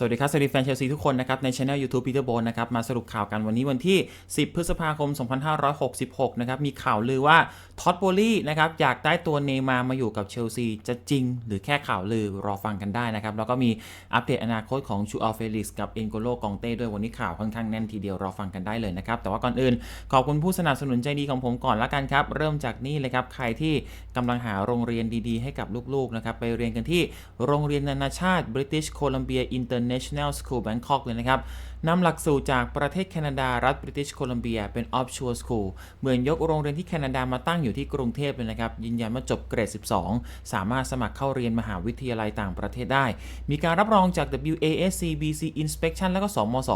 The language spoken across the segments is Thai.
สวัสดีครับสวัสดีแฟนเชลซีทุกคนนะครับในช anel YouTube Peter b o n นะครับมาสรุปข่าวกันวันนี้วันที่ 10 พฤษภาคม 2566 นะครับมีข่าวลือว่าท็อตโบลี่นะครับอยากได้ตัวเนย์มามาอยู่กับเชลซีจะจริง หรือแค่ข่าวลือรอฟังกันได้นะครับ แล้วก็มีอัปเดตอนาคตของชูอัลเฟลิกกับเอ็นโกโลกองเต้ด้วยวันนี้ข่าวค่อนข้างแน่นทีเดียวรอฟังกันได้เลยนะครับ แต่ว่าก่อนอื่นขอบคุณผู้สนับสนุนใจดีของผมก่อนละกันครับเริ่มจากนี่เลยครับใครที่กำลังหาโรงเรียนดีๆ ให้กับลูกๆนะครับไปเรียนกันที่โรงเรียนนานาชาติ British Columbia International School Bangkok เลยนะครับนำหลักสูตรจากประเทศแคนาดารัฐ British Columbia เป็น offshore school เหมือนยกโรงเรียนที่แคนาดามาตั้งอยู่ที่กรุงเทพเลยนะครับ ยืนยันว่าจบเกรด 12 สามารถสมัครเข้าเรียนมหาวิทยาลัยต่างประเทศได้ มีการรับรองจาก WASC BC Inspection แล้วก็ สมศ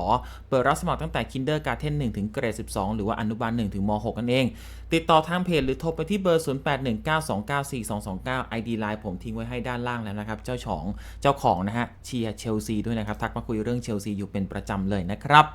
เปิดรับสมัครตั้งแต่ Kindergarten 1 ถึงเกรด 12 หรือว่าอนุบาล 1 ถึงม6นั่นเอง ติดต่อทางเพจหรือโทรไปที่เบอร์ 0819294229 ID Line ผมทิ้งไว้ให้ด้านล่างแล้วนะครับ เจ้าของเจ้าของนะฮะเชียร์เชลซีด้วยนะครับ ทักมาคุยเรื่องเชลซีอยู่เป็นประจำเลยนะครับ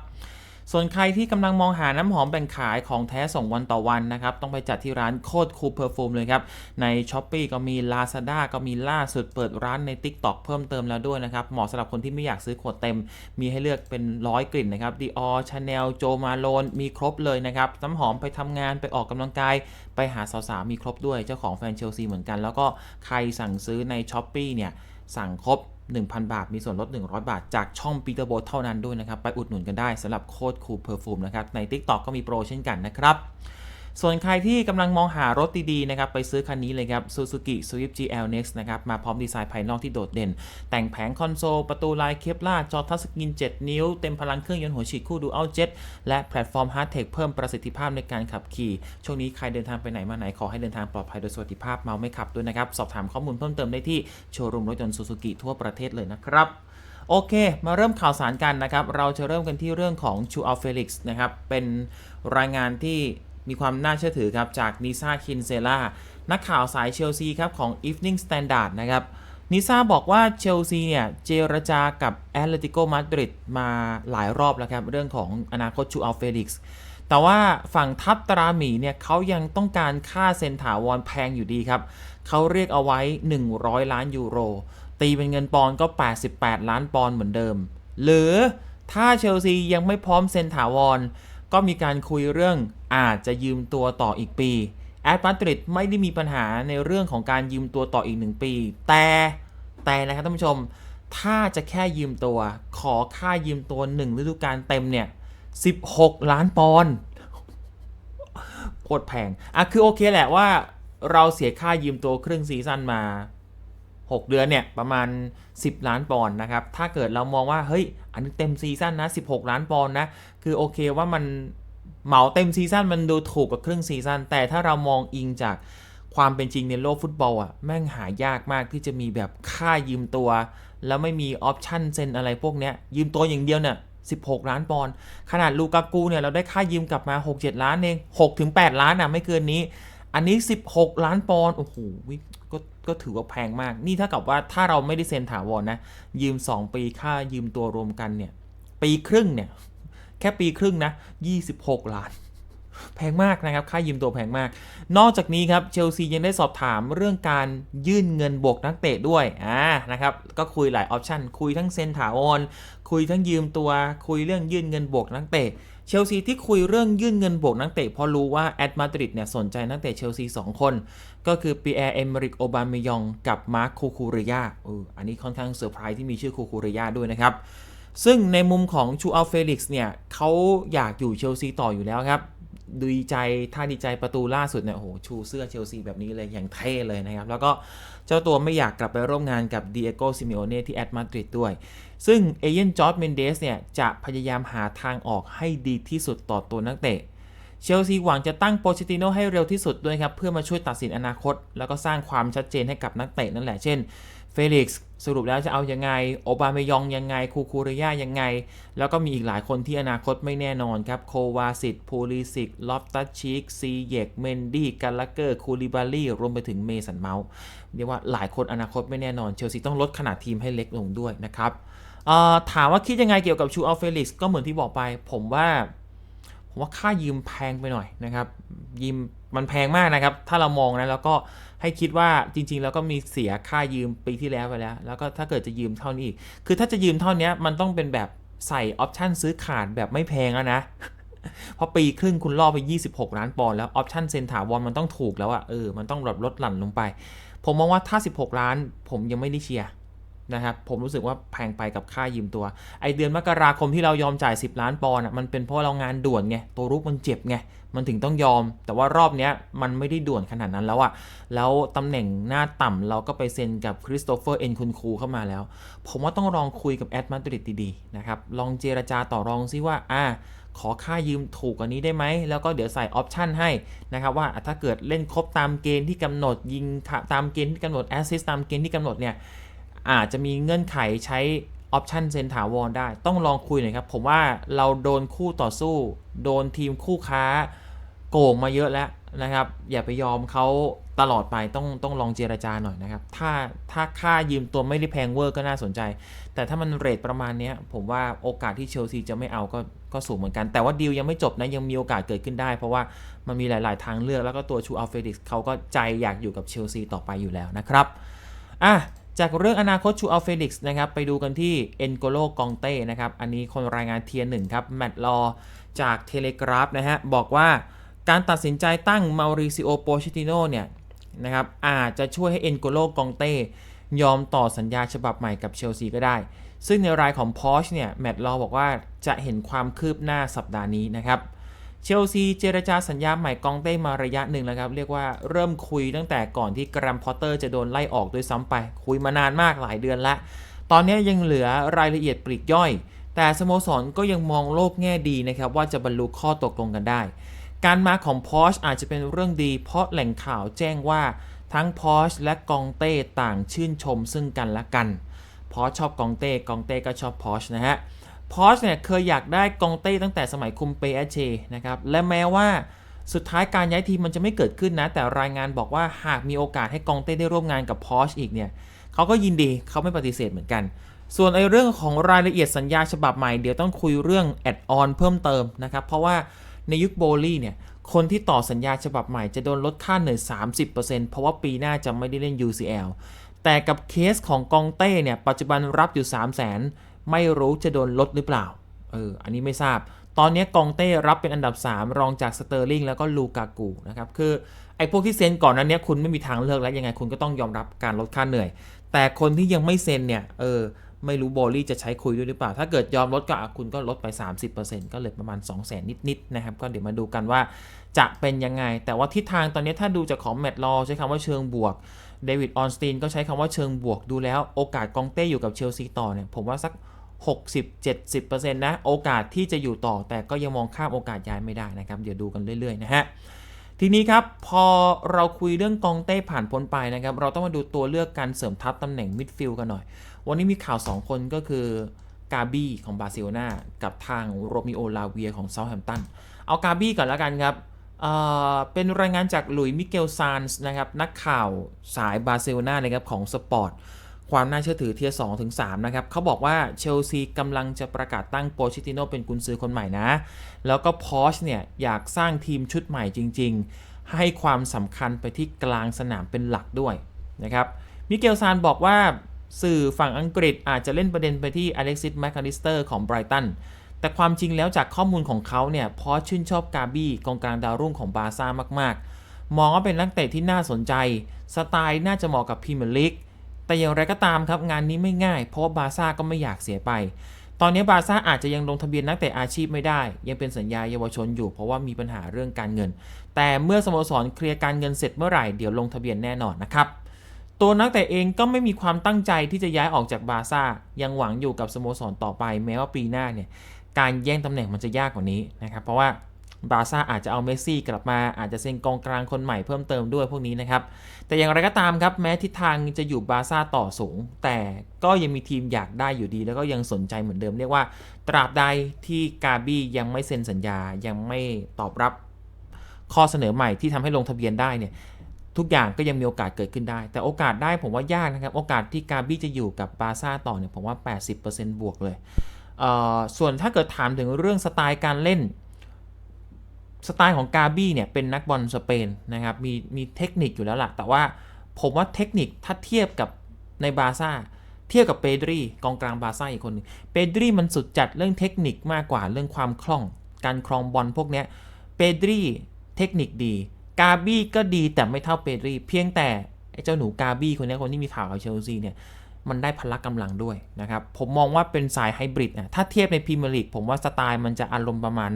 ส่วนใครที่กำลังมองหาน้ำหอมแบ่งขายของแท้ส่งวันต่อวันนะครับ ต้องไปจัดที่ร้านโคตรคูลเพอร์ฟูมเลยครับ ใน s h อ p e e ก็มี Lazada ก็มีล่าสุดเปิดร้านใน TikTok เพิ่มเติมแล้วด้วยนะครับ เหมาะสำหรับคนที่ไม่อยากซื้อขวดเต็ม มีให้เลือกเป็นร้อยกลิ่นนะครับ Dior Chanel Jo Malone มีครบเลยนะครับ น้ำหอมไปทำงานไปออกกำลังกาย ไปหาสาวๆมีครบด้วยเจ้าของแฟนเชลซีเหมือนกัน แล้วก็ใครสั่งซื้อใน s h อ p e e เนี่ยสั่งครบ 1,000 บาท มีส่วนลด 100 บาท จากช่องปีเตอร์โบเท่านั้นด้วยนะครับ ไปอุดหนุนกันได้สำหรับโค้ดคูลเพอร์ฟูมนะครับ ใน TikTok ก็มีโปรเช่นกันนะครับ ส่วนใครที่กำลังมองหารถดีๆนะครับไปซื้อคันนี้เลยครับ Suzuki Swift GL Next นะครับมาพร้อมดีไซน์ภายนอกที่โดดเด่น แต่งแผงคอนโซล ประตูลายเคปลาจอทัชสกรีน 7 นิ้ว เต็มพลังเครื่องยนต์หัวฉีดคู่ดูอัลเจ็ตและแพลตฟอร์ม Hard Tech เพิ่มประสิทธิภาพในการขับขี่ ช่วงนี้ใครเดินทางไปไหนมาไหนขอให้เดินทางปลอดภัยโดยสวัสดิภาพเมาไม่ขับด้วยนะครับสอบถามข้อมูลเพิ่มเติมได้ที่โชว์รูมรถยนต์ Suzuki ทั่วประเทศเลยนะครับโอเค มาเริ่มข่าวสารกันนะครับ เราจะเริ่มกันที่เรื่องของชูอัลเฟลิกส์นะครับ เป็นรายงานที่ มีความน่าเชื่อถือครับจากนิซาคินเซล่านักข่าวสายเชลซีครับของ Evening Standard นะครับนิซาบอกว่าเชลซีเนี่ยเจรจากับแอตเลติโกมาดริดมาหลายรอบแล้วครับ เรื่องของอนาคตชูอัลเฟลิกส์แต่ว่าฝั่งทัพตราหมีเนี่ยเขายังต้องการค่าเซ็นถาวรแพงอยู่ดีครับ เขาเรียกเอาไว้ 100 ล้านยูโร ตีเป็นเงินปอนด์ก็ 88 ล้านปอนเหมือนเดิม หรือถ้าเชลซียังไม่พร้อมเซ็นถาวร ก็มีการคุยเรื่องอาจจะยืมตัวต่ออีกปีแอตมาดริดไม่ได้มีปัญหาในเรื่องของการยืมตัวต่ออีกหนึ่งปี แต่แต่นะครับท่านผู้ชม ถ้าจะแค่ยืมตัว ขอค่ายืมตัวหนึ่งฤดูกาลเต็มเนี่ย16 ล้านปอนด์โคตรแพงอะคือโอเคแหละว่าเราเสียค่ายืมตัวครึ่งซีซั่นมา 6 เดือนเนี่ยประมาณ 10 ล้านปอนด์นะครับ ถ้าเกิดเรามองว่าเฮ้ยอันนี้เต็มซีซั่นนะ16 ล้านปอนด์นะ คือโอเคว่ามันเหมาเต็มซีซั่นมันดูถูกกับครึ่งซีซั่นแต่ถ้าเรามองอิงจากความเป็นจริงในโลกฟุตบอลอะแม่งหายากมากที่จะมีแบบค่ายืมตัว แล้วไม่มีออปชั่นเซ็นอะไรพวกเนี้ยยืมตัวอย่างเดียวเนี่ย16 ล้านปอนด์ขนาดลูกากูเนี่ยเราได้ค่ายืมกลับมา 6-7 ล้านเอง6ถึง8ล้านนะไม่เกินนี้ อันนี้ 16 ล้านปอนด์โอ้โหก็ก็ถือว่าแพงมาก นี่ถ้ากับว่าถ้าเราไม่ได้เซ็นถาวรนะ ยืม 2 ปีค่ายืมตัวรวมกันเนี่ย ปีครึ่งเนี่ย แค่ปีครึ่งนะ 26 ล้าน แพงมากนะครับ ค่ายืมตัวแพงมาก นอกจากนี้ครับ เชลซียังได้สอบถามเรื่องการยื่นเงินบวกนักเตะด้วย อ่า นะครับ ก็คุยหลายออปชันคุยทั้งเซ็นถาวร คุยทั้งยืมตัว คุยเรื่องยื่นเงินบวกนักเตะ เชลซีที่คุยเรื่องยื่นเงินบวกนักเตะเพราะรู้ว่าแอตมาดริดเนี่ยสนใจนักเตะเชลซี 2 คน ก็คือปีแอร์เอมริกโอบามยองกับมาร์คคูคูริยาเอออันนี้ค่อนข้างเซอร์ไพรส์ที่มีชื่อคูคูริยาด้วยนะครับ ซึ่งในมุมของชูอัลเฟลิกซ์เนี่ยเขาอยากอยู่เชลซีต่ออยู่แล้วครับดีใจถ้าดีใจประตูล่าสุดเนี่ยโอ้โหชูเสื้อเชลซีแบบนี้เลยอย่างเท่เลยนะครับ แล้วก็เจ้าตัวไม่อยากกลับไปร่วมงานกับดีเอโกซิมิโอเน่ที่แอตมาดริดด้วย ซึ่งเอเยนจอร์ดเมนเดสเนี่ยจะพยายามหาทางออกให้ดีที่สุดต่อตัวนักเตะ เชลซีหวังจะตั้งโปรเชติโนให้เร็วที่สุดด้วยครับ เพื่อมาช่วยตัดสินอนาคต แล้วก็สร้างความชัดเจนให้กับนักเตะนั่นแหละ เช่นเฟลิกซ์สรุปแล้วจะเอายังไง โอบาเมยองยังไง คูคูริยายังไง แล้วก็มีอีกหลายคนที่อนาคตไม่แน่นอนครับ โควาสิตพูลิสิก ลอฟตัชชิก ซีเยก เมนดี้ กาลาเกอร์ คูลิบาลีรวมไปถึงเมสันเมาส์เรียกว่าหลายคนอนาคตไม่แน่นอน เชลซีต้องลดขนาดทีมให้เล็กลงด้วยนะครับ ถามว่าคิดยังไงเกี่ยวกับชูอัลเฟลิกซ์ก็เหมือนที่บอกไป ผมว่าผมว่าค่ายืมแพงไปหน่อยนะครับ ยืมมันแพงมากนะครับ ถ้าเรามองนะแล้วก็ให้คิดว่าจริง ๆ แล้วก็มีเสียค่ายืมปีที่แล้วไปแล้ว แล้วก็ถ้าเกิดจะยืมเท่านี้อีก คือถ้าจะยืมเท่านี้มันต้องเป็นแบบใส่ออปชันซื้อขาดแบบไม่แพงแล้วนะพราะปีครึ่งคุณล่อไป 26 ล้านปอนด์แล้วออปชันเซ็นถาวรมันต้องถูกแล้วอะเออมันต้องลดลดหลั่นลงไป ผมมองว่าถ้า 16 ล้าน ผมยังไม่ได้เชียร์ นะครับผมรู้สึกว่าแพงไปกับค่ายืมตัว ไอเดือนมกราคมที่เรายอมจ่าย 10 ล้านปอนด์มันเป็นเพราะเรางานด่วนไงตัวรุกมันเจ็บไงมันถึงต้องยอม แต่ว่ารอบนี้มันไม่ได้ด่วนขนาดนั้นแล้วอะแล้วตำแหน่งหน้าต่ำเราก็ไปเซ็นกับคริสโตเฟอร์เอ็นคุณคูเข้ามาแล้ว ผมว่าต้องลองคุยกับแอดมาดริดดีๆนะครับลองเจรจาต่อรองซิว่าอ่าขอค่ายืมถูกกว่านี้ได้ไหม แล้วก็เดี๋ยวใส่ออปชันให้นะครับว่าถ้าเกิดเล่นครบตามเกณฑ์ที่กำหนดยิงตามเกณฑ์ที่กำหนดแอสซิสตามเกณฑ์ที่กำหนดเนี่ย อาจจะมีเงื่อนไขใช้ออปชันเซ็นถาวรได้ ต้องลองคุยหน่อยครับ ผมว่าเราโดนคู่ต่อสู้ โดนทีมคู่ค้าโกงมาเยอะแล้วนะครับ อย่าไปยอมเขาตลอดไปต้องต้องลองเจรจาหน่อยนะครับ ถ้าถ้าค่ายืมตัวไม่ได้แพงเวอร์ก็น่าสนใจ แต่ถ้ามันเรทประมาณนี้ผมว่าโอกาสที่เชลซีจะไม่เอาก็ก็สูงเหมือนกัน แต่ว่าดีลยังไม่จบนะยังมีโอกาสเกิดขึ้นได้ เพราะว่ามันมีหลาย ๆ ทางเลือกแล้วก็ตัวชูอัลเฟดิกส์เขาก็ใจอยากอยู่กับเชลซีต่อไปอยู่แล้วนะครับอะ จากเรื่องอนาคตชูอัลเฟดิกส์นะครับไปดูกันที่เอนโกโลกองเต้นะครับอันนี้คนรายงานเทียร์หนึ่งครับแมตต์ลอจากเทเลกราฟนะฮะบอกว่าการตัดสินใจตั้งมาริซิโอโปชิติโนเนี่ยนะครับอาจจะช่วยให้เอนโกโลกองเต้ยอมต่อสัญญาฉบับใหม่กับเชลซีก็ได้ ซึ่งในรายของพอชเนี่ยแมตต์ลอบอกว่าจะเห็นความคืบหน้าสัปดาห์นี้นะครับ เชลซีเจรจาสัญญาใหม่กองเต้มาระยะหนึ่งแล้วครับเรียกว่าเริ่มคุยตั้งแต่ก่อนที่แกรมพอตเตอร์จะโดนไล่ออกด้วยซ้ำไป คุยมานานมากหลายเดือนละ ตอนนี้ยังเหลือรายละเอียดปลีกย่อย แต่สโมสรก็ยังมองโลกแง่ดีนะครับว่าจะบรรลุข้อตกลงกันได้ การมาของพอชอาจจะเป็นเรื่องดีเพราะแหล่งข่าวแจ้งว่าทั้งพอชและกองเต้ต่างชื่นชมซึ่งกันและกันพอชชอบกองเต้กองเต้ก็ชอบพอชนะฮะ พอชเนี่ยเคยอยากได้กองเต้ตั้งแต่สมัยคุมเปเอเชนะครับ และแม้ว่าสุดท้ายการย้ายทีมมันจะไม่เกิดขึ้นนะ แต่รายงานบอกว่าหากมีโอกาสให้กองเต้ได้ร่วมงานกับพอชอีกเนี่ยเขาก็ยินดีเขาไม่ปฏิเสธเหมือนกัน ส่วนไอ้เรื่องของรายละเอียดสัญญาฉบับใหม่เดี๋ยวต้องคุยเรื่องแอดออนเพิ่มเติมนะครับ เพราะว่าในยุคโบลี่เนี่ยคนที่ต่อสัญญาฉบับใหม่จะโดนลดค่าเหนื่อย 30%เพราะว่าปีหน้าจะไม่ได้เล่น UCL แต่กับเคสของกองเต้เนี่ยปัจจุบันรับอยู่ 3 0 0 0 0 0 ไม่รู้จะโดนลดหรือเปล่า เออ อันนี้ไม่ทราบ ตอนนี้กองเต้รับเป็นอันดับ 3 รองจากสเตอร์ลิงแล้วก็ลูกากูนะครับ คือไอ้พวกที่เซ็นก่อนนั้นเนี้ยคุณไม่มีทางเลือกแล้วยังไงคุณก็ต้องยอมรับการลดค่าเหนื่อย แต่คนที่ยังไม่เซ็นเนี่ย เออ ไม่รู้โบลลี่จะใช้คุยด้วยหรือเปล่า ถ้าเกิดยอมลดก็คุณก็ลดไป 30%ก็เหลือประมาณ 2 0 0 0 0 0นิดๆนะครับ ก็เดี๋ยวมาดูกันว่าจะเป็นยังไง แต่ว่าทิศทางตอนนี้ถ้าดูจากของแมตต์ลอใช้คำว่าเชิงบวกเดวิดออนสตีนก็ใช้คำว่าเชิงบวกดูแล้วโอกาสกองเต้อยู่กับเชลซีต่อเนี่ยผมว่าสัก 60-70%นะโอกาสที่จะอยู่ต่อแต่ก็ยังมองข้ามโอกาสย้ายไม่ได้นะครับ เดี๋ยวดูกันเรื่อยๆนะฮะทีนี้ครับพอเราคุยเรื่องกองเต้ผ่านพ้นไปนะครับ เราต้องมาดูตัวเลือกการเสริมทัพตำแหน่งมิดฟิลด์กันหน่อย วันนี้มีข่าว 2 คนก็คือกาบี้ของบาร์เซโลนากับทางโรมิโอลาเวียของเซาท์แฮมป์ตันเอากาบี้ก่อนแล้วกันครับเอ่อเป็นรายงานจากหลุยมิเกลซานส์นะครับนักข่าวสายบาร์เซโลนาเลยครับของสปอร์ต ความน่าเชื่อถือเทียร์2ถึง3นะครับเขาบอกว่าเชลซีกำลังจะประกาศตั้งโปชิติโนเป็นกุนซือคนใหม่นะ แล้วก็พอชเนี่ย อยากสร้างทีมชุดใหม่จริง ๆ ให้ความสำคัญไปที่กลางสนามเป็นหลักด้วยนะครับมิเกลซานบอกว่าสื่อฝั่งอังกฤษอาจจะเล่นประเด็นไปที่อเล็กซิสแมคคาลิสเตอร์ของไบรตันแต่ความจริงแล้วจากข้อมูลของเขาเนี่ยพอชื่นชอบกาบี้กองกลางดาวรุ่งของบาร์ซ่ามากๆ มองว่าเป็นนักเตะที่น่าสนใจ สไตล์น่าจะเหมาะกับพรีเมียร์ลีก แต่อย่างไรก็ตามครับงานนี้ไม่ง่าย เพราะาบาซ่าก็ไม่อยากเสียไป ตอนนี้บาซ่าอาจจะยังลงทะเบียนนักเตะอาชีพไม่ได้ ยังเป็นสัญญาเยาวชนอยู่ เพราะว่ามีปัญหาเรื่องการเงิน แต่เมื่อสโมสรเคลียร์การเงินเสร็จเมื่อไหร่เดี๋ยวลงทะเบียนแน่นอนนะครับตัวนักเตะเองก็ไม่มีความตั้งใจที่จะย้ายออกจากบาซ่ายังหวังอยู่กับสโมสรต่อไป แม้ว่าปีหน้าเนี่ยการแย่งตำแหน่งมันจะยากกว่านี้นะครับเพราะว่า บาร์ซ่าอาจจะเอาเมสซี่กลับมาอาจจะเซ็นกองกลางคนใหม่เพิ่มเติมด้วยพวกนี้นะครับ แต่อย่างไรก็ตามครับแม้ทิศทางจะอยู่บาร์ซ่าต่อสูง แต่ก็ยังมีทีมอยากได้อยู่ดี แล้วก็ยังสนใจเหมือนเดิมเรียกว่า ตราบใดที่กาบี้ยังไม่เซ็นสัญญายังไม่ตอบรับข้อเสนอใหม่ที่ทำให้ลงทะเบียนได้เนี่ยทุกอย่างก็ยังมีโอกาสเกิดขึ้นได้ แต่โอกาสได้ผมว่ายากนะครับ โอกาสที่กาบี้จะอยู่กับบาร์ซ่าต่อเนี่ยผมว่า 80%บวกเลยเส่วนถ้าเกิดถามถึงเรื่องสไตล์การเล่น สไตล์ของกาบี้เนี่ยเป็นนักบอลสเปนนะครับมีมีเทคนิคอยู่แล้วล่ะ แต่ว่าผมว่าเทคนิคถ้าเทียบกับในบาร์ซ่าเทียบกับเปดรีกองกลางบาร์ซ่าอีกคนหนึงเปดรีมันสุดจัดเรื่องเทคนิคมากกว่าเรื่องความคล่อง การครองบอลพวกเนี้ยเปดรีเทคนิคดี กาบี้ก็ดีแต่ไม่เท่าเปดรีเพียงแต่ไอ้เจ้าหนูกาบี้คนนี้คนที่มีข่าวกับเชลซีเนี่ยมันได้พละกำลังด้วยนะครับ ผมมองว่าเป็นสายไฮบริดนะถ้าเทียบในพรีเมียร์ลีกผมว่าสไตล์มันจะอารมณ์ประมาณ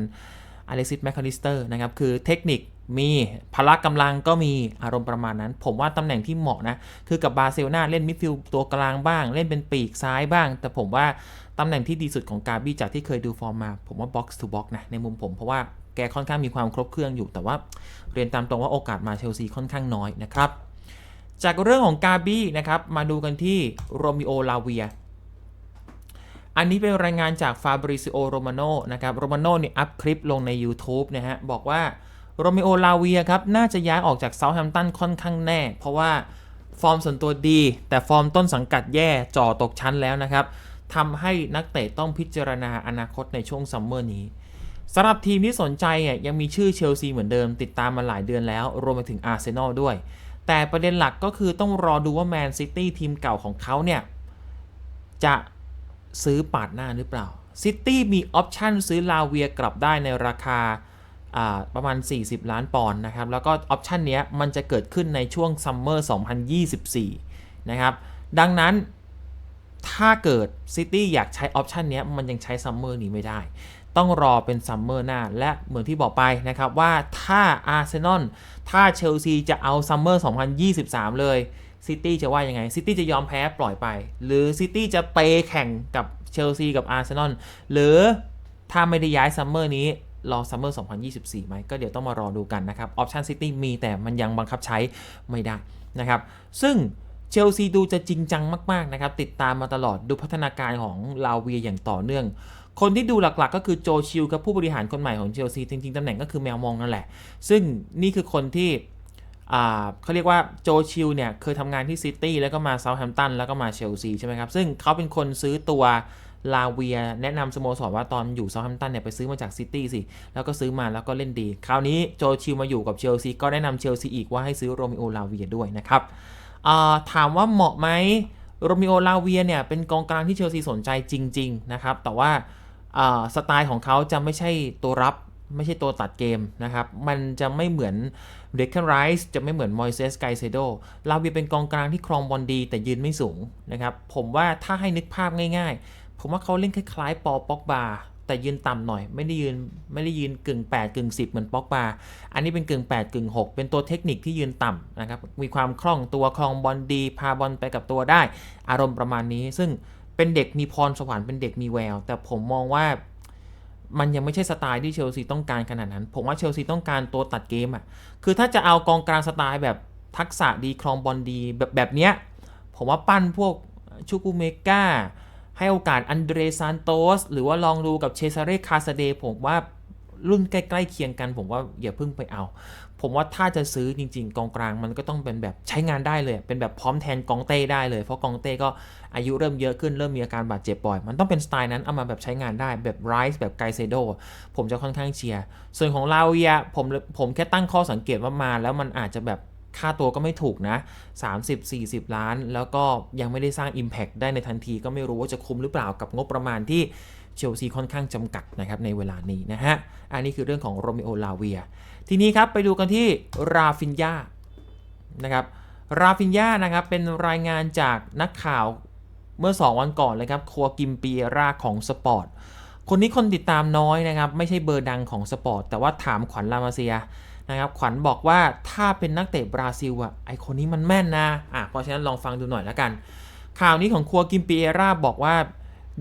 อเล็กซิสแมคคาลิสเตอร์นะครับ คือเทคนิคมีพละกำลังก็มีอารมณ์ประมาณนั้น ผมว่าตำแหน่งที่เหมาะนะ คือกับบาร์เซโลนาเล่นมิดฟิลด์ตัวกลางบ้าง เล่นเป็นปีกซ้ายบ้าง แต่ผมว่าตำแหน่งที่ดีสุดของกาบี้จากที่เคยดูฟอร์มมา ผมว่าบ็อกซ์ทูบ็อกซ์นะในมุมผมเพราะว่าแกค่อนข้างมีความครบเครื่องอยู่ แต่ว่าเรียนตามตรงว่าโอกาสมาเชลซีค่อนข้างน้อยนะครับจากเรื่องของกาบี้นะครับมาดูกันที่โรมิโอลาเวีย อันนี้เป็นรายงานจากฟาบริซิโอโรมาโนนะครับโรมาโนเนี่ยอัพคลิปลงใน YouTube นะฮะ บอกว่าโรมิโอลาเวียครับ น่าจะย้ายออกจากเซาท์แฮมป์ตันค่อนข้างแน่ เพราะว่าฟอร์มส่วนตัวดี แต่ฟอร์มต้นสังกัดแย่จ่อตกชั้นแล้วนะครับทำให้นักเตะต้องพิจารณาอนาคตในช่วงซัมเมอร์นี้สำหรับทีมที่สนใจอะยังมีชื่อเชลซีเหมือนเดิม ติดตามมาหลายเดือนแล้ว รวมไปถึงอาร์เซนอลด้วย แต่ประเด็นหลักก็คือต้องรอดูว่าแมนซิตี้ทีมเก่าของเขาเนี่ยจะ ซื้อปาดหน้าหรือเปล่าซิตี้มีออปชันซื้อลาเวียกลับได้ในราคาประมาณ 40 ล้านปอนด์นะครับ แล้วก็ออปชันเนี้ยมันจะเกิดขึ้นในช่วงซัมเมอร์2024 นะครับ ดังนั้นถ้าเกิดซิตี้อยากใช้ออปชันเนี้ยมันยังใช้ซัมเมอร์นี้ไม่ได้ ต้องรอเป็นซัมเมอร์หน้า และเหมือนที่บอกไปนะครับว่าถ้าอาร์เซนอลถ้าเชลซีจะเอาซัมเมอร์2023 เลย ซิตี้จะว่ายังไงซิตี้จะยอมแพ้ปล่อยไป หรือซิตี้จะเปแข่งกับเชลซีกับอาร์เซนอลหรือถ้าไม่ได้ย้ายซัมเมอร์นี้รอซัมเมอร์ 2024 ไหม ก็เดี๋ยวต้องมารอดูกันนะครับ ออปชันซิตี้มีแต่มันยังบังคับใช้ไม่ได้นะครับ ซึ่งเชลซีดูจะจริงจังมากๆนะครับ ติดตามมาตลอดดูพัฒนาการของลาเวียอย่างต่อเนื่อง คนที่ดูหลักๆ ก็คือโจชิลกับผู้บริหารคนใหม่ของเชลซีจริงๆตำแหน่งก็คือแมวมองนั่นแหละ ซึ่งนี่คือคนที่ เขาเรียกว่าโจชิลเนี่ยเคยทำงานที่ซิตี้แล้วก็มาเซาท์แฮมป์ตันแล้วก็มาเชลซีใช่ไหมครับ ซึ่งเขาเป็นคนซื้อตัวลาเวียแนะนำสโมสรว่าตอนอยู่เซาท์แฮมป์ตันเนี่ยไปซื้อมาจากซิตี้สิ แล้วก็ซื้อมาแล้วก็เล่นดี คราวนี้โจชิลมาอยู่กับเชลซีก็แนะนำเชลซีอีกว่าให้ซื้อโรมิโอลาเวียด้วยนะครับถามว่าเหมาะไหมโรมิโอลาเวียเนี่ยเป็นกองกลางที่เชลซีสนใจจริง ๆ นะครับ แต่ว่าสไตล์ของเขาจะไม่ใช่ตัวรับ ไม่ใช่ตัวตัดเกมนะครับ มันจะไม่เหมือนเดคนไรส์จะไม่เหมือนมอยเซสไกเซโดลาเวียเป็นกองกลางที่ครองบอลดี แต่ยืนไม่สูงนะครับ ผมว่าถ้าให้นึกภาพง่ายๆ ผมว่าเขาเล่นคล้ายๆ ปอป็อกบาแต่ยืนต่ำหน่อย ไม่ได้ยืนไม่ได้ยืนกึ่ง 8 กึ่ง 10 เหมือนป็อกบาอันนี้เป็นกึ่ง 8 กึ่ง 6 เป็นตัวเทคนิคที่ยืนต่ำนะครับ มีความคล่องตัวครองบอลดี พาบอลไปกับตัวได้ อารมณ์ประมาณนี้ ซึ่งเป็นเด็กมีพรสวรรค์เป็นเด็กมีแวว แต่ผมมองว่า มันยังไม่ใช่สไตล์ที่เชลซีต้องการขนาดนั้น ผมว่าเชลซีต้องการตัวตัดเกมอะ คือถ้าจะเอากองกลางสไตล์แบบทักษะดีครองบอลดีแบบแบบเนี้ย ผมว่าปั้นพวกชูกูเมกาให้โอกาสอันเดรซานโตส หรือว่าลองดูกับเชซาเรคาสเดผมว่ารุ่นใกล้ ๆ เคียงกัน ผมว่าอย่าเพิ่งไปเอา ผมว่าถ้าจะซื้อจริง ๆ กองกลางมันก็ต้องเป็นแบบใช้งานได้เลย เป็นแบบพร้อมแทนกองเต้ได้เลย เพราะกองเต้ก็อายุเริ่มเยอะขึ้นเริ่มมีอาการบาดเจ็บบ่อย มันต้องเป็นสไตล์นั้นเอามาแบบใช้งานได้แบบไรส์แบบไกเซโดผมจะค่อนข้างเชียร์ส่วนของลาเวียผมผมแค่ตั้งข้อสังเกตว่ามาแล้วมันอาจจะแบบค่าตัวก็ไม่ถูกนะ 30-40 ล้าน แล้วก็ยังไม่ได้สร้าง Impact ได้ในทันทีก็ไม่รู้ว่าจะคุ้มหรือเปล่ากับงบประมาณที่ เชลซีค่อนข้างจำกัดนะครับในเวลานี้นะฮะ อันนี้คือเรื่องของโรมิโอลาเวีย ทีนี้ครับไปดูกันที่ราฟินยานะครับ ราฟินยานะครับเป็นรายงานจากนักข่าวเมื่อ 2 วันก่อนเลยครับ ครัวกิมเปียราของสปอร์ต คนนี้คนติดตามน้อยนะครับ ไม่ใช่เบอร์ดังของสปอร์ต แต่ว่าถามขวัญลามาเซียนะครับ ขวัญบอกว่าถ้าเป็นนักเตะบราซิลอะไอคนนี้มันแม่นนะ อะ เพราะฉะนั้นลองฟังดูหน่อยแล้วกัน ข่าวนี้ของครัวกิมเปียราบอกว่า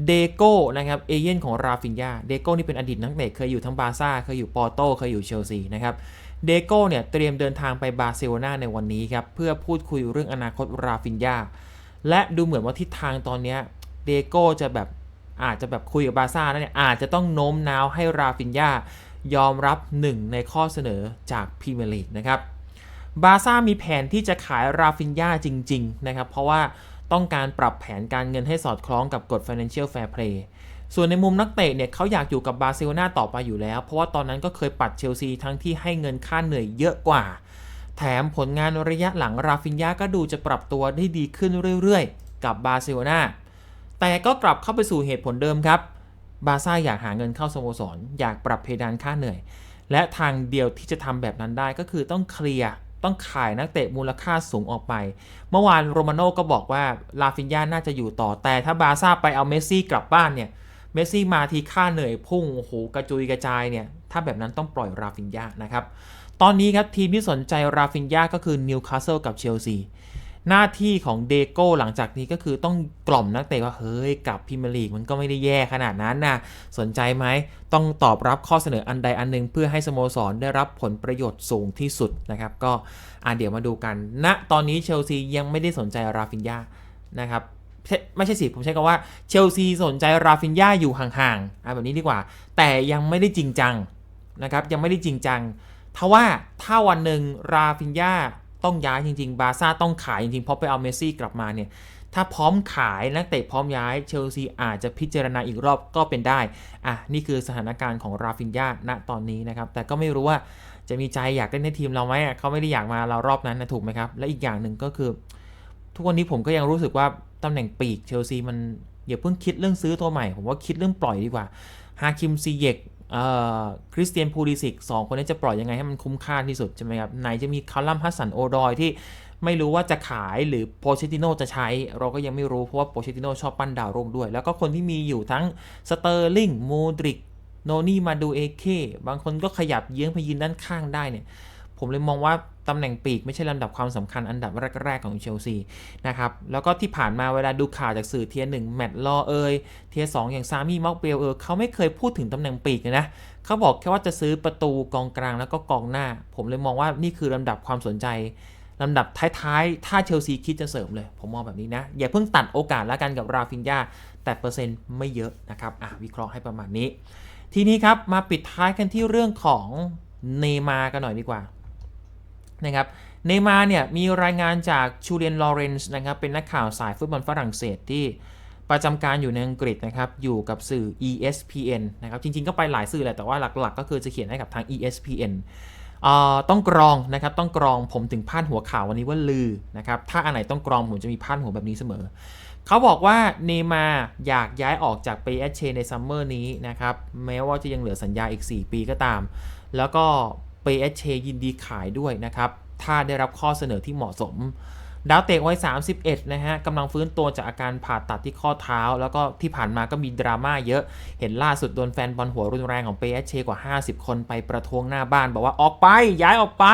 เดโก้นะครับเอเย่นของราฟินยาเดโก้นี่เป็นอดีตนักเตะเคยอยู่ทั้งบาร์ซ่าเคยอยู่ปอร์โตเคยอยู่เชลซีนะครับเดโก้เนี่ยเตรียมเดินทางไปบาร์เซโลนาในวันนี้ครับเพื่อพูดคุยเรื่องอนาคตราฟินยาและดูเหมือนว่าทิศทางตอนนี้เดโก้จะแบบอาจจะแบบคุยกับบาร์ซ่าแล้วเนี่ยอาจจะต้องโน้มน้าวให้ราฟินยายอมรับหนึ่งในข้อเสนอจากพรีเมียร์ลีกนะครับบาร์ซ่ามีแผนที่จะขายราฟินยาจริง ๆ นะครับ เพราะว่า ต้องการปรับแผนการเงินให้สอดคล้องกับกฎ Financial Fair Play ส่วนในมุมนักเตะเนี่ยเขาอยากอยู่กับบาร์เซโลนาต่อไปอยู่แล้ว เพราะว่าตอนนั้นก็เคยปัดเชลซีทั้งที่ให้เงินค่าเหนื่อยเยอะกว่า แถมผลงานระยะหลังราฟินยาก็ดูจะปรับตัวได้ดีขึ้นเรื่อยๆ กับบาร์เซโลนาแต่ก็กลับเข้าไปสู่เหตุผลเดิมครับ บาซ่าอยากหาเงินเข้าสโมสร อยากปรับเพดานค่าเหนื่อย และทางเดียวที่จะทำแบบนั้นได้ก็คือต้องเคลียร์ ต้องขายนักเตะมูลค่าสูงออกไป เมื่อวานโรมาโน่ก็บอกว่าลาฟินยาน่าจะอยู่ต่อแต่ถ้าบาร์ซ่าไปเอาเมสซี่กลับบ้านเนี่ยเมสซี่มาทีค่าเหนื่อยพุ่งโอ้โหกระจุยกระจายเนี่ยถ้าแบบนั้นต้องปล่อยราฟินยานะครับ ตอนนี้ครับทีมที่สนใจราฟินยาก็คือนิวคาสเซิลกับเชลซี หน้าที่ของเดโก้หลังจากนี้ก็คือต้องกล่อมนักเตะว่า เฮ้ยกับพรีเมียร์ลีกมันก็ไม่ได้แย่ขนาดนั้นนะสนใจไหม ต้องตอบรับข้อเสนออันใดอันหนึ่งเพื่อให้สโมสรได้รับผลประโยชน์สูงที่สุดนะครับ ก็อ่าเดี๋ยวมาดูกันณนะตอนนี้เชลซียังไม่ได้สนใจราฟินยานะครับไม่ใช่สิ ผมใช้คำว่าเชลซีสนใจราฟินยาอยู่ห่างๆอะแบบนี้ดีกว่า แต่ยังไม่ได้จริงจังนะครับยังไม่ได้จริงจังทว่าถ้าวันหนึ่งราฟินยา ต้องย้ายจริง ๆ บาร์ซ่าต้องขายจริงๆเพราะไปเอาเมสซี่กลับมาเนี่ยถ้าพร้อมขายนักเตะพร้อมย้ายเชลซีอาจจะพิจารณาอีกรอบก็เป็นได้ อะ นี่คือสถานการณ์ของราฟินยาณตอนนี้นะครับ แต่ก็ไม่รู้ว่าจะมีใจอยากเล่นในทีมเราไหมเขาไม่ได้อยากมาเรารอบนั้นนะถูกไหมครับ และอีกอย่างหนึ่งก็คือ ทุกวันนี้ผมก็ยังรู้สึกว่าตำแหน่งปีกเชลซีมันอย่าเพิ่งคิดเรื่องซื้อตัวใหม่ ผมว่าคิดเรื่องปล่อยดีกว่าฮาคิมซีเยก คริสเตียนพูลิสิกสองคนนี้จะปล่อยยังไงให้มันคุ้มค่าที่สุดใช่ไหมครับไหนจะมีคาร์ลัมฮัสสันโอดอยที่ไม่รู้ว่าจะขายหรือโปเชติโนจะใช้ เราก็ยังไม่รู้เพราะว่าโปเชติโนชอบปั้นดาวรุ่งด้วย แล้วก็คนที่มีอยู่ทั้งสเตอร์ลิงโมดริกโนนี่มาดูเอเคบางคนก็ขยับเยื้องไปยืนด้านข้างได้เนี่ย ผมเลยมองว่าตำแหน่งปีกไม่ใช่ลำดับความสำคัญอันดับแรก ๆ ของเชลซีนะครับแล้วก็ที่ผ่านมาเวลาดูข่าวจากสื่อเทียร์หนึ่งแมตต์ลอเอยเทียร์สองอย่างซามี่มอกเบลเออเขาไม่เคยพูดถึงตำแหน่งปีกเลยนะเขาบอกแค่ว่าจะซื้อประตูกองกลางแล้วก็กองหน้า ผมเลยมองว่านี่คือลำดับความสนใจลำดับท้ายๆ ถ้าเชลซีคิดจะเสริมเลย ผมมองแบบนี้นะ อย่าเพิ่งตัดโอกาสแล้วกันกับราฟินยาแต่เปอร์เซ็นต์ไม่เยอะนะครับอะวิเคราะห์ให้ประมาณนี้ ทีนี้ครับมาปิดท้ายกันที่เรื่องของเนมากันหน่อยดีกว่า นะครับเนมาเนี่ยมีรายงานจากชูเลียนลอเรนซ์นะครับเป็นนักข่าวสายฟุตบอลฝรั่งเศสที่ประจำการอยู่ในอังกฤษนะครับอยู่กับสื่อ ESPN นะครับจริงๆก็ไปหลายสื่อแหละแต่ว่าหลักๆ ก็คือจะเขียนให้กับทาง ESPN ต้องกรองนะครับต้องกรองผมถึงพาดหัวข่าววันนี้ว่าลือนะครับถ้าอันไหนต้องกรองผมจะมีพาดหัวแบบนี้เสมอ เขาบอกว่าเนมาอยากย้ายออกจากเปเอชเชในซัมเมอร์นี้นะครับแม้ว่าจะยังเหลือสัญญาอีก 4 ปีก็ตาม แล้วก็ เปเอชยินดีขายด้วยนะครับ ถ้าได้รับข้อเสนอที่เหมาะสม ดาวเตะวัย 31 นะฮะกำลังฟื้นตัวจากอาการผ่าตัดที่ข้อเท้า แล้วก็ที่ผ่านมาก็มีดราม่าเยอะ เห็นล่าสุดโดนแฟนบอลหัวรุนแรงของเปเอชกว่า 50 คนไปประท้วงหน้าบ้าน บอกว่าออกไปย้ายออกไป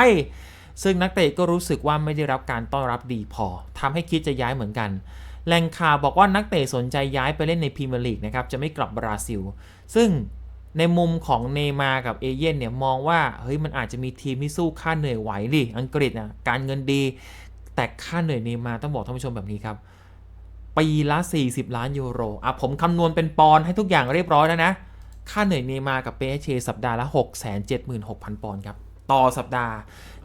ซึ่งนักเตะก็รู้สึกว่าไม่ได้รับการต้อนรับดีพอทำให้คิดจะย้ายเหมือนกันแหล่งข่าวบอกว่านักเตะสนใจย้ายไปเล่นในพรีเมียร์ลีกนะครับจะไม่กลับบราซิล ซึ่ง ในมุมของเนมากับเอเย่นเนี่ยมองว่าเฮ้ยมันอาจจะมีทีมที่สู้ค่าเหนื่อยไหวดิอังกฤษนะการเงินดี แต่ค่าเหนื่อยเนมาต้องบอกท่านผู้ชมแบบนี้ครับปีละ 40 ล้านยูโรอะผมคำนวณเป็นปอนด์ให้ทุกอย่างเรียบร้อยแล้วนะ ค่าเหนื่อยเนมากับเปเชสัปดาห์ละ 676,000 ปอนด์ครับ ต่อสัปดาห์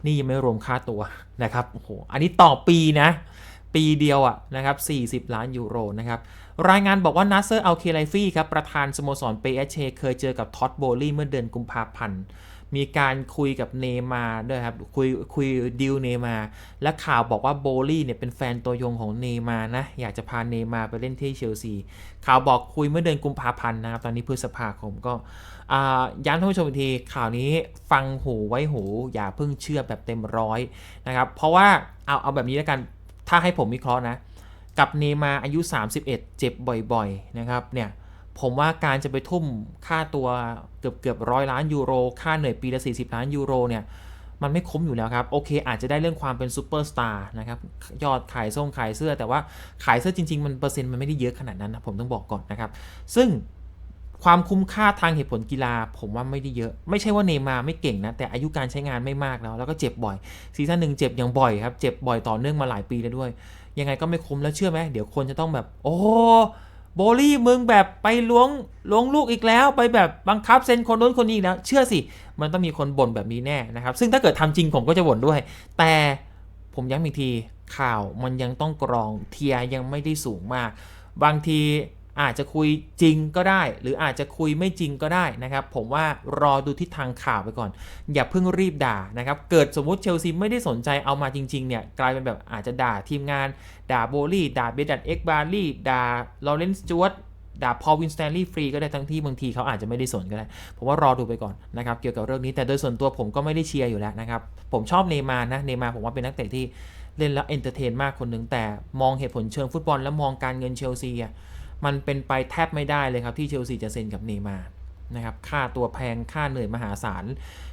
นี่ยังไม่รวมค่าตัวนะครับ โอ้โห อันนี้ต่อปีนะ ปีเดียวอะนะครับ 40 ล้านยูโรนะครับ รายงานบอกว่านัสเซอร์อัลเคไลฟี่ครับ ประธานสโมสรเปเอเชเคยเจอกับท็อตโบลี่เมื่อเดือนกุมภาพันธ์ มีการคุยกับเนมาด้วยครับ คุยคุยดิวเนมา และข่าวบอกว่าโบลี่เนี่ยเป็นแฟนตัวยงของเนมานะ อยากจะพาเนมาไปเล่นที่เชลซี ข่าวบอกคุยเมื่อเดือนกุมภาพันธ์นะครับ ตอนนี้พฤษภาคมก็ย้ำท่านผู้ชมอีกทีข่าวนี้ฟังหูไว้หู อย่าเพิ่งเชื่อแบบเต็มร้อยนะครับ เพราะว่าเอาเอาแบบนี้แล้วกัน ถ้าให้ผมวิเคราะห์นะ กับเนมาอายุ 31 เจ็บบ่อยๆนะครับเนี่ยผมว่าการจะไปทุ่มค่าตัวเกือบเกือบร้อยล้านยูโร ค่าเหนื่อยปีละ 40 ล้านยูโรเนี่ยมันไม่คุ้มอยู่แล้วครับ โอเค อาจจะได้เรื่องความเป็นซูเปอร์สตาร์นะครับ ยอดขายส่งขายเสื้อแต่ว่าขายเสื้อจริง ๆ มันเปอร์เซ็นต์มันไม่ได้เยอะขนาดนั้นนะ ผมต้องบอกก่อนนะครับ ซึ่ง ความคุ้มค่าทางเหตุผลกีฬา ผมว่าไม่ได้เยอะ ไม่ใช่ว่าเนมาไม่เก่งนะ แต่อายุการใช้งานไม่มากแล้ว แล้วก็เจ็บบ่อย ซีซั่นหนึ่งเจ็บอย่างบ่อยครับ เจ็บบ่อยต่อเนื่องมาหลายปีแล้วด้วย ยังไงก็ไม่คุ้มแล้วเชื่อไหมเดี๋ยวคนจะต้องแบบ โอ้โบลี่มึงแบบไปล้วงล้วงลูกอีกแล้ว ไปแบบบังคับเซ็นคนนู้นคนนี้แล้ว เชื่อสิ มันต้องมีคนบ่นแบบนี้แน่นะครับ ซึ่งถ้าเกิดทำจริงผมก็จะบ่นด้วย แต่ผมย้ำอีกทีข่าวมันยังต้องกรองเทียยังไม่ได้สูงมาก บางที อาจจะคุยจริงก็ได้ หรืออาจจะคุยไม่จริงก็ได้นะครับ ผมว่ารอดูทิศทางข่าวไปก่อน อย่าเพิ่งรีบด่านะครับ เกิดสมมุติเชลซีไม่ได้สนใจเอามาจริง ๆ เนี่ย กลายเป็นแบบอาจจะด่าทีมงาน ด่าโบลี่ด่าเบดันเอ็กบาร์ลี่ด่าลอเรนซ์จวตด่าพอลวินสแตนลีย์ฟรีก็ได้ทั้งที่บางทีเขาอาจจะไม่ได้สนก็ได้ ผมว่ารอดูไปก่อนนะครับ เกี่ยวกับเรื่องนี้แต่โดยส่วนตัวผมก็ไม่ได้เชียร์อยู่แล้วนะครับ ผมชอบเนมานะเนมาผมว่าเป็นนักเตะที่เล่นแล้วเอนเตอร์เทนมากคนหนึ่งแต่มองเหตุผลเชิงฟุตบอล แล้วมองการเงินเชลซีอะ มันเป็นไปแทบไม่ได้เลยครับที่เชลซีจะเซ็นกับเนย์มาร์นะครับค่าตัวแพงค่าเหนื่อยมหาศาล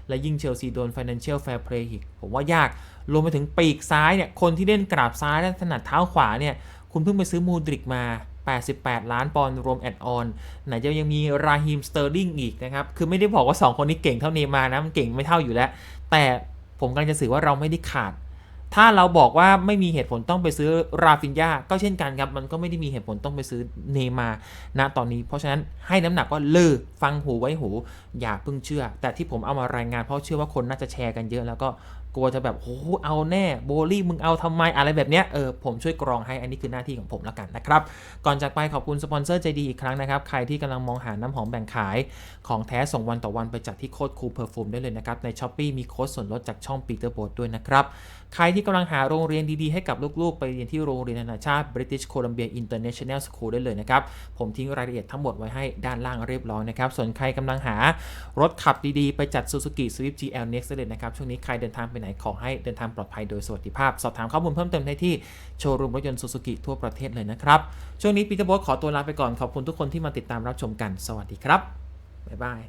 และยิ่งเชลซีโดน Financial Fair Play อีกผมว่ายากรวมไปถึงปีกซ้ายเนี่ยคนที่เล่นกราบซ้ายและถนัดเท้าขวาเนี่ยคุณเพิ่งไปซื้อมูดริกมา 88 ล้านปอนด์รวมแอดออน ไหนจะยังมีราฮิมสเตอร์ลิงอีกนะครับ คือไม่ได้บอกว่า 2 คนนี้เก่งเท่าเนมานะ มันเก่งไม่เท่าอยู่แล้ว แต่ผมกำลังจะสื่อว่าเราไม่ได้ขาด ถ้าเราบอกว่าไม่มีเหตุผลต้องไปซื้อราฟินยาก็เช่นกันครับ มันก็ไม่ได้มีเหตุผลต้องไปซื้อเนมาร์ณตอนนี้ เพราะฉะนั้นให้น้ำหนักว่าเลือฟังหูไว้หู อย่าเพิ่งเชื่อ แต่ที่ผมเอามารายงานเพราะเชื่อว่าคนน่าจะแชร์กันเยอะแล้วก็กลัวจะแบบโอ้โหเอาแน่โบลี่มึงเอาทำไมอะไรแบบเนี้ยเออผมช่วยกรองให้อันนี้คือหน้าที่ของผมแล้วกันนะครับ ก่อนจากไปขอบคุณสปอนเซอร์ใจดีอีกครั้งนะครับ ใครที่กำลังมองหาน้ำหอมแบ่งขาย ของแท้ส่งวันต่อวันไปจัดที่โคดคูเพอร์ฟูมได้เลยนะครับ ใน s h อ p e e มีโค้ดส่วนลดจากช่องปีเตอร์โบด้วยนะครับ ใครที่กำลังหาโรงเรียนดีๆ ให้กับลูกๆ ไปเรียนที่โรงเรียนนานาชาติ British Columbia International School ได้เลยนะครับ ผมทิ้งรายละเอียดทั้งหมดไว้ให้ด้านล่างเรียบร้อยนะครับ ส่วนใครกำลังหารถขับดีๆ ไปจัด Suzuki Swift GL Next ได้เลยนะครับ ช่วงนี้ใครเดินทางไปไหนขอให้เดินทางปลอดภัยโดยสวัสดิภาพ สอบถามข้อมูลเพิ่มเติมได้ที่โชว์รูมรถยนต์ Suzuki ทั่วประเทศเลยนะครับ ช่วงนี้ปีเตอร์โบขอตัวลาไปก่อนขอบคุณทุกคนที่มาติดตามรับชมกัน สวัสดีครับบ๊ายบาย